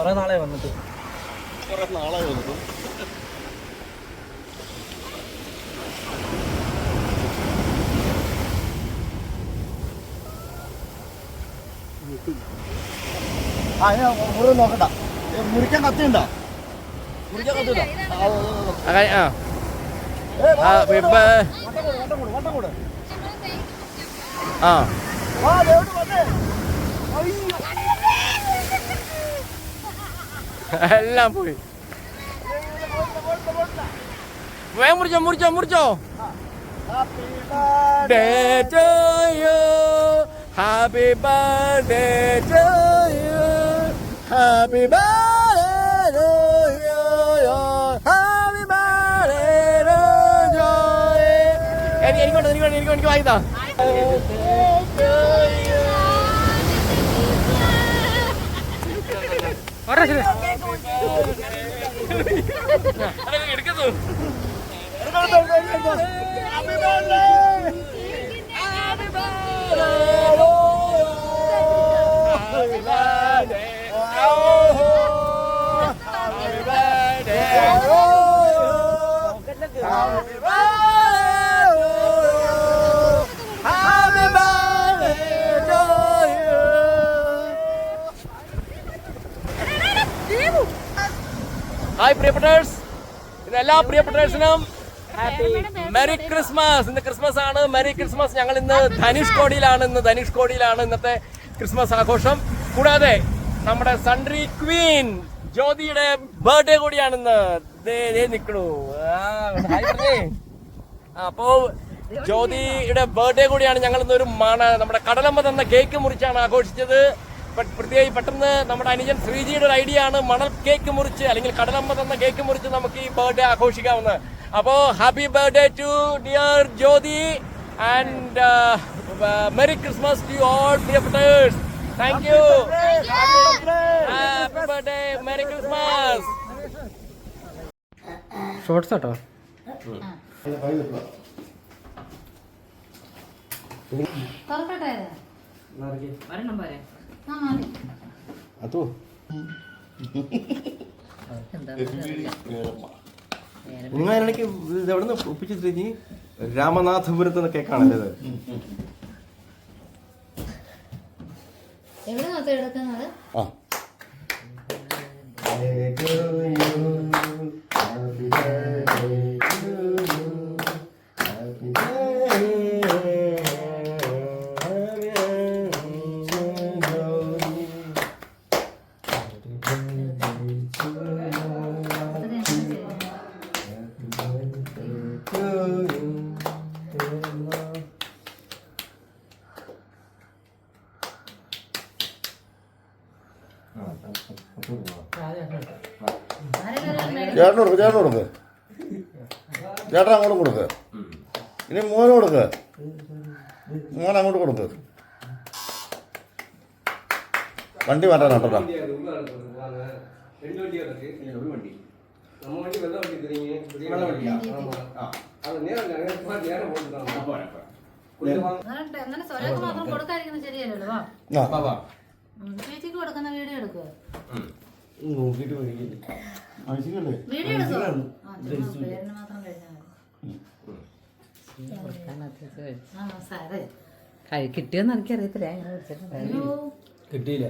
കുറെ നാളെ വന്നിട്ട്. കുറേ നാളായി വന്നിട്ട്. ആ ഞാൻ നോക്കണ്ട. മുറിക്കാൻ കത്തിയുണ്ടോ? മുറിക്കാൻ കത്തിയുണ്ടോ? ആ, ആ, ആ, എല്ലാം പോയി വേഗം മുറിച്ചോ മുറിച്ചോ മുറിച്ചോ birthday to you. Happy birthday to you. എനിക്ക് എനിക്കുണ്ട് എനിക്കുണ്ട് എനിക്ക് വാങ്ങിത്താ Happy ഹായ് പ്രിയപ്പെട്ടേഴ്സ്. ഇന്ന് എല്ലാ പ്രിയപ്പെട്ടേഴ്സിനും മെറി ക്രിസ്മസ് ഇന്ന് ക്രിസ്മസ് ആണ്. മെറി ക്രിസ്മസ് ഞങ്ങൾ ഇന്ന് ധനുഷ് കോടിയിലാണ് ഇന്ന്. ധനുഷ് കോടിയിലാണ് ഇന്നത്തെ ക്രിസ്മസ് ആഘോഷം. കൂടാതെ നമ്മുടെ സൺട്രി ക്വീൻ ജ്യോതിയുടെ ബർത്ത്ഡേ കൂടിയാണ് ഇന്ന്. നിക്കണു. അപ്പോ ജ്യോതിയുടെ ബർത്ത്ഡേ കൂടിയാണ് ഞങ്ങൾ ഇന്ന് ഒരു മണ നമ്മുടെ കടലമ്മ തന്ന കേക്ക് മുറിച്ചാണ് ആഘോഷിച്ചത്. പ്രത്യേകിച്ച് പെട്ടെന്ന് നമ്മുടെ അനുജൻ ശ്രീജിയുടെ ഒരു ഐഡിയ ആണ്. മണൽ കേക്ക് മുറിച്ച് അല്ലെങ്കിൽ കടലമ്മ തന്ന കേക്ക് മുറിച്ച് നമുക്ക് ഈ ബർത്ത്ഡേ ആഘോഷിക്കാവുന്നത്. അപ്പോ happy birthday to dear Jyothi and merry Christmas to all പ്രിയപ്പെട്ടേഴ്സ് thank you happy birthday merry Christmas shorts കേട്ടോ തുറക്കട്ടെ? വരണം പോരെ. അതോ നിങ്ങൾ ഇടയ്ക്ക് ഇത് എവിടെ നിന്ന് ഒപ്പിച്ചു തിരിഞ്ഞ് രാമനാഥപുരത്ത് നിന്ന് കേക്കാണല്ലേ ഇത്? ആ. ചേട്ടന് കൊടുക്ക് ചേട്ടന് കൊടുക്ക്. ചേട്ടൻ അങ്ങോട്ട് കൊടുക്ക്. ഇനി മോന് കൊടുക്ക്. മോൻ അങ്ങോട്ട് കൊടുക്ക്. വണ്ടി മാറ്റാൻ കേട്ടോ അങ്ങനെ സ്വരക്ക് മാത്രം കൊടുക്കാതിരിക്കുന്നത് ശരിയല്ലല്ലോ ചേച്ചിക്ക് കൊടുക്കുന്ന വീഡിയോ എടുക്കുക കഴി കിട്ടിയോന്ന് എനിക്കറിയത്തില്ല. അയ്യോ കിട്ടിയില്ല.